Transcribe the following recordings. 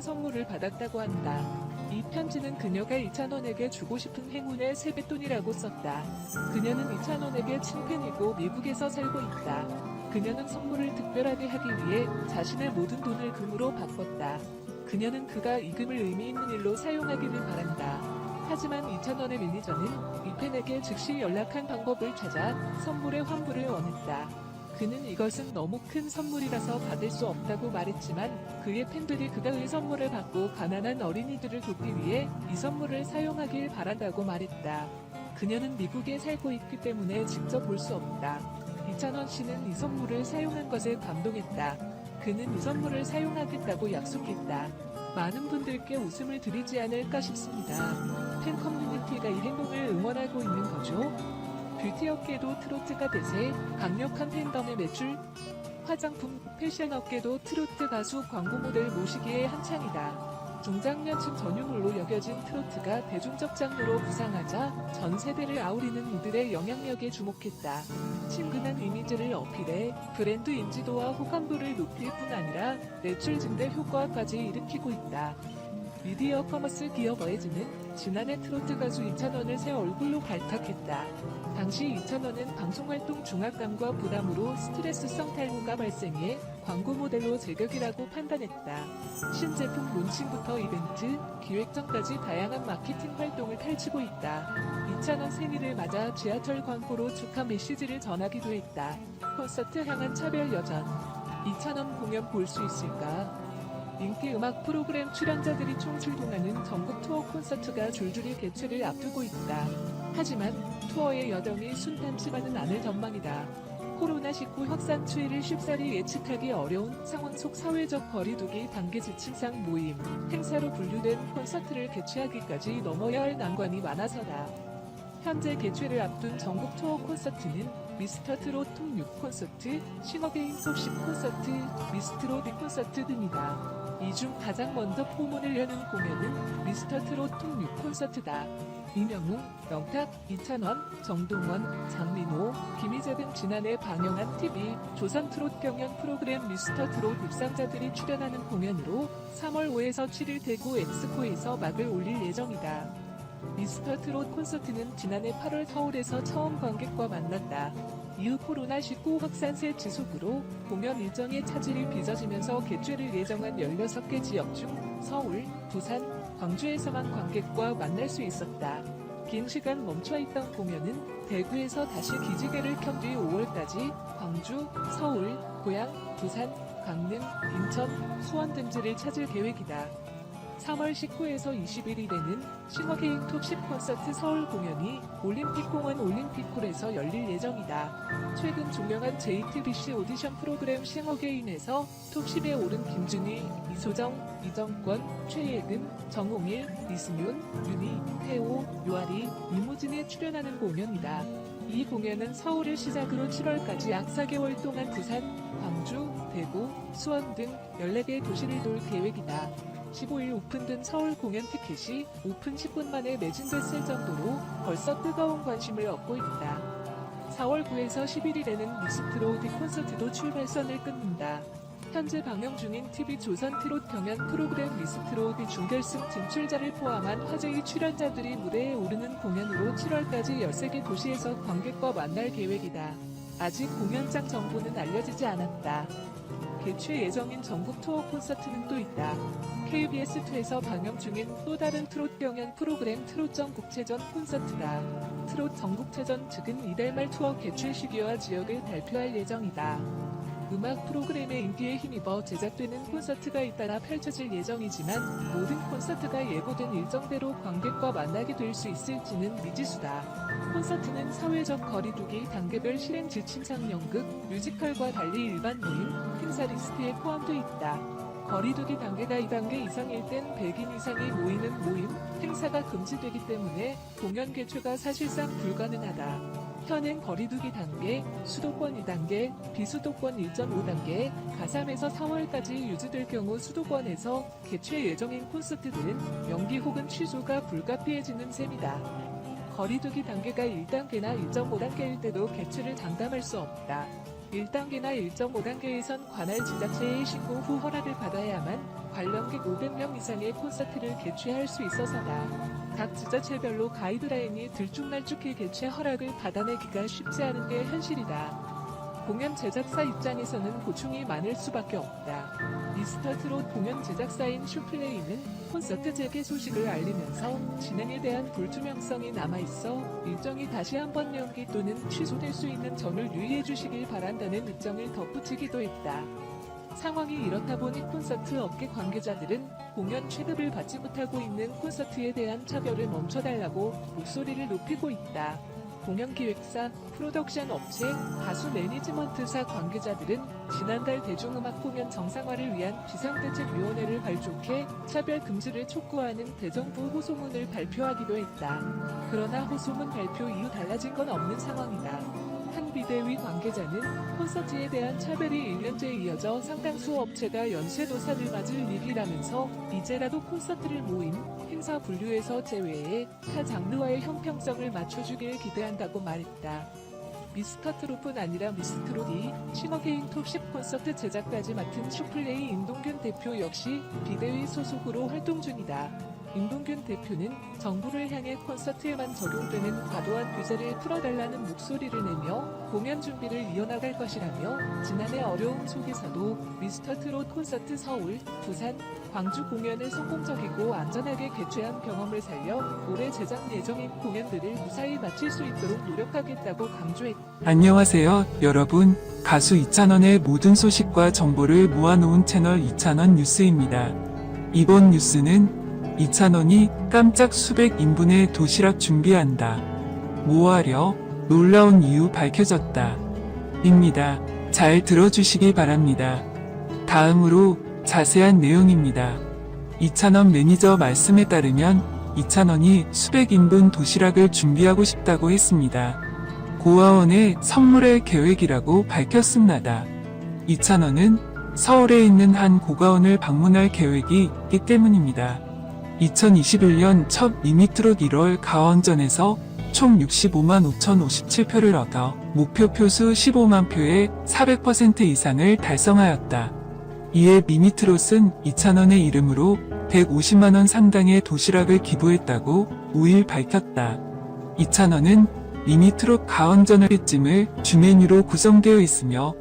선물을 받았다고 한다. 이 편지는 그녀가 이찬원에게 주고 싶은 행운의 세뱃돈이라고 썼다. 그녀는 이찬원에게 친팬이고 미국에서 살고 있다. 그녀는 선물을 특별하게 하기 위해 자신의 모든 돈을 금으로 바꿨다. 그녀는 그가 이 금을 의미 있는 일로 사용하기를 바란다. 하지만 이찬원의 매니저는 이 팬에게 즉시 연락한 방법을 찾아 선물의 환불을 원했다. 그는 이것은 너무 큰 선물이라서 받을 수 없다고 말했지만 그의 팬들이 그가 의 선물을 받고 가난한 어린이들을 돕기 위해 이 선물을 사용하길 바란다고 말했다. 그녀는 미국에 살고 있기 때문에 직접 볼 수 없다. 이찬원 씨는 이 선물을 사용한 것에 감동했다. 그는 이 선물을 사용하겠다고 약속했다. 많은 분들께 웃음을 드리지 않을까 싶습니다. 팬 커뮤니티가 이 행동을 응원하고 있는 거죠. 뷰티 업계도 트로트가 대세, 강력한 팬덤의 매출, 화장품, 패션 업계도 트로트 가수 광고 모델 모시기에 한창이다. 중장년층 전유물로 여겨진 트로트가 대중적 장르로 부상하자 전 세대를 아우르는 이들의 영향력에 주목했다. 친근한 이미지를 어필해 브랜드 인지도와 호감도를 높일 뿐 아니라 매출 증대 효과까지 일으키고 있다. 미디어 커머스 기업 어에즈는 지난해 트로트 가수 이찬원을 새 얼굴로 발탁했다. 당시 이찬원은 방송활동 중압감과 부담으로 스트레스성 탈모가 발생해 광고 모델로 제격이라고 판단했다. 신제품 론칭부터 이벤트, 기획전까지 다양한 마케팅 활동을 펼치고 있다. 이찬원 생일을 맞아 지하철 광고로 축하 메시지를 전하기도 했다. 콘서트 향한 차별 여전. 이찬원 공연 볼 수 있을까? 인기 음악 프로그램 출연자들이 총출동하는 전국 투어 콘서트가 줄줄이 개최를 앞두고 있다. 하지만 투어의 여정이 순탄치만은 않을 전망이다. 코로나19 확산 추이를 쉽사리 예측하기 어려운 상황 속 사회적 거리두기 단계 지침상 모임, 행사로 분류된 콘서트를 개최하기까지 넘어야 할 난관이 많아서다. 현재 개최를 앞둔 전국 투어 콘서트는 미스터 트롯 통6 콘서트, 싱어게인 톱10 콘서트, 미스트롯 빅 콘서트 등이다. 이중 가장 먼저 포문을 여는 공연은 미스터 트롯 통6 콘서트다. 이명웅, 영탁, 이찬원, 정동원, 장민호, 김희재 등 지난해 방영한 TV 조선 트롯 경연 프로그램 미스터 트롯 입상자들이 출연하는 공연으로 3월 5에서 7일 대구 엑스코에서 막을 올릴 예정이다. 미스터 트롯 콘서트는 지난해 8월 서울에서 처음 관객과 만났다. 이후 코로나19 확산세 지속으로 공연 일정의 차질이 빚어지면서 개최를 예정한 16개 지역 중 서울, 부산, 광주에서만 관객과 만날 수 있었다. 긴 시간 멈춰있던 공연은 대구에서 다시 기지개를 켠 뒤 5월까지 광주, 서울, 고양, 부산, 강릉, 인천, 수원 등지를 찾을 계획이다. 3월 19에서 21일에는 싱어게임 톱10 콘서트 서울 공연이 올림픽공원 올림픽홀에서 열릴 예정이다. 최근 종영한 JTBC 오디션 프로그램 싱어게임에서 톱10에 오른 김준희, 이소정, 이정권, 최예금, 정홍일, 이승윤, 윤희, 태호, 요아리, 이무진이 출연하는 공연이다. 이 공연은 서울을 시작으로 7월까지 약 4개월 동안 부산, 광주, 대구, 수원 등 14개 도시를 돌 계획이다. 15일 오픈된 서울 공연 티켓이 오픈 10분 만에 매진됐을 정도로 벌써 뜨거운 관심을 얻고 있다. 4월 9에서 11일에는 미스트로 디 콘서트도 출발선을 끊는다. 현재 방영 중인 TV 조선 트롯 경연 프로그램 미스트로디 준결승 진출자를 포함한 화제의 출연자들이 무대에 오르는 공연으로 7월까지 13개 도시에서 관객과 만날 계획이다. 아직 공연장 정보는 알려지지 않았다. 개최 예정인 전국 투어 콘서트는 또 있다. KBS2에서 방영 중인 또 다른 트롯 경연 프로그램 트롯 전 국체전 콘서트다. 트롯 전국체전 측은 이달 말 투어 개최 시기와 지역을 발표할 예정이다. 음악 프로그램의 인기에 힘입어 제작되는 콘서트가 잇따라 펼쳐질 예정이지만 모든 콘서트가 예고된 일정대로 관객과 만나게 될 수 있을지는 미지수다. 콘서트는 사회적 거리두기 단계별 실행 지침상 연극, 뮤지컬과 달리 일반 모임, 행사 리스트에 포함돼 있다. 거리두기 단계가 2단계 이상일 땐 100인 이상이 모이는 모임, 행사가 금지되기 때문에 공연 개최가 사실상 불가능하다. 현행 거리두기 단계, 수도권 2단계, 비수도권 1.5단계, 가3에서 4월까지 유지될 경우 수도권에서 개최 예정인 콘서트들은 연기 혹은 취소가 불가피해지는 셈이다. 거리두기 단계가 1단계나 1.5단계일 때도 개최를 장담할 수 없다. 1단계나 1.5단계에선 관할 지자체의 신고 후 허락을 받아야만 관람객 500명 이상의 콘서트를 개최할 수 있어서다. 각 지자체별로 가이드라인이 들쭉날쭉히 개최 허락을 받아내기가 쉽지 않은 게 현실이다. 공연 제작사 입장에서는 고충이 많을 수밖에 없다. 미스터 트롯 공연 제작사인 슈플레이는 콘서트 재개 소식을 알리면서 진행에 대한 불투명성이 남아있어 일정이 다시 한번 연기 또는 취소될 수 있는 점을 유의해 주시길 바란다는 입장을 덧붙이기도 했다. 상황이 이렇다 보니 콘서트 업계 관계자들은 공연 취급을 받지 못하고 있는 콘서트에 대한 차별을 멈춰달라고 목소리를 높이고 있다. 공연 기획사, 프로덕션 업체, 가수 매니지먼트사 관계자들은 지난달 대중음악 공연 정상화를 위한 비상대책위원회를 발족해 차별 금지를 촉구하는 대정부 호소문을 발표하기도 했다. 그러나 호소문 발표 이후 달라진 건 없는 상황이다. 한 비대위 관계자는 콘서트에 대한 차별이 1년째 이어져 상당수 업체가 연쇄 노사를 맞을 일이라면서 이제라도 콘서트를 모임, 행사 분류에서 제외해 타 장르와의 형평성을 맞춰주길 기대한다고 말했다. 미스터 트롯뿐 아니라 미스트롯이 싱어게인 톱10 콘서트 제작까지 맡은 슈플레이 임동균 대표 역시 비대위 소속으로 활동 중이다. 임동균 대표는 정부를 향해 콘서트에만 적용되는 과도한 규제를 풀어달라는 목소리를 내며 공연 준비를 이어나갈 것이라며 지난해 어려움 속에서도 미스터 트롯 콘서트 서울, 부산, 광주 공연을 성공적이고 안전하게 개최한 경험을 살려 올해 제작 예정인 공연들을 무사히 마칠 수 있도록 노력하겠다고 강조했다. 안녕하세요, 여러분. 가수 이찬원의 모든 소식과 정보를 모아놓은 채널 이찬원 뉴스입니다. 이번 뉴스는 이찬원이 깜짝 수백 인분의 도시락 준비한다. 뭐하려? 놀라운 이유 밝혀졌다. 입니다. 잘 들어주시기 바랍니다. 다음으로 자세한 내용입니다. 이찬원 매니저 말씀에 따르면 이찬원이 수백 인분 도시락을 준비하고 싶다고 했습니다. 고아원에 선물할 계획이라고 밝혔습니다. 이찬원은 서울에 있는 한 고가원을 방문할 계획이 있기 때문입니다. 2021년 첫 리미트롯 1월 가원전에서 총 65만 5,057표를 얻어 목표 표수 15만 표의 400% 이상을 달성하였다. 이에 미미트롯은 이찬원의 이름으로 150만원 상당의 도시락을 기부했다고 5일 밝혔다. 이찬원은 리미트롯 가원전을 찜을 주메뉴로 구성되어 있으며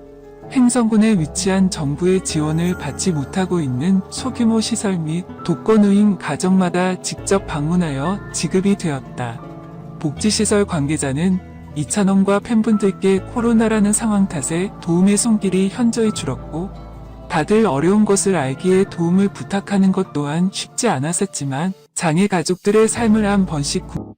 행성군에 위치한 정부의 지원을 받지 못하고 있는 소규모 시설 및 독거노인 가정마다 직접 방문하여 지급이 되었다. 복지시설 관계자는 이찬원과 팬분들께 코로나라는 상황 탓에 도움의 손길이 현저히 줄었고 다들 어려운 것을 알기에 도움을 부탁하는 것 또한 쉽지 않았었지만 장애 가족들의 삶을 한 번씩 구-